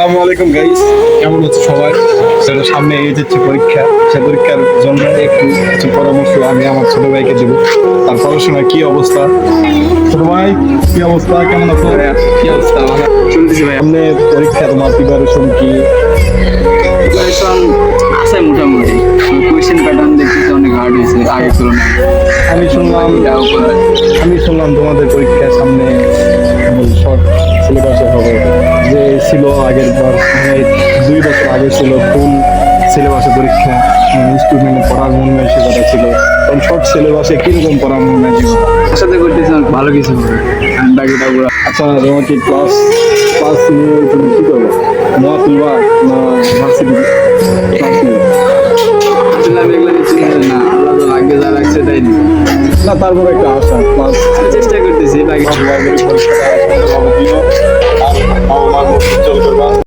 আসসালামু আলাইকুম গাইস কেমন হচ্ছে সবাই? সেটা সামনে এই যাচ্ছে পরীক্ষা সে পরীক্ষার জন্য একটু কিছু পরামর্শ আমি আমার ছোট ভাইকে দেবো। তার পড়াশোনার কি অবস্থা? ছোট ভাই কি অবস্থা? কেমন আছো? কি অবস্থা? চলতেছে ভাই সামনে পরীক্ষা তোমার প্রিপারেশন কি? প্রিপারেশন আছে মোটামুটি। কোয়েশ্চেন প্যাটার্ন দেখতেছি অনেক হার্ড হয়েছে আগের তুলনায়। আমি শুনলাম আমি শুনলাম তোমাদের পরীক্ষা সামনে ছিল আগের বার মানে দুই বছর আগে ছিল ফুল সিলেবাসে পরীক্ষা স্টুডেন্ট মানে পড়ার মন নেই মানসিকতা ছিল? কারণ সব সিলেবাসে কীরকম পড়ার মন নেই সাথে করতে চান ভালো কিছু হবে। বাকিটা পুরো আচ্ছা তোমাকে ক্লাস ক্লাস তুমি কী করবে? না তুলবা আচ্ছা, না ভার্সিটি না। তারপর একটা আশা চেষ্টা করতেছি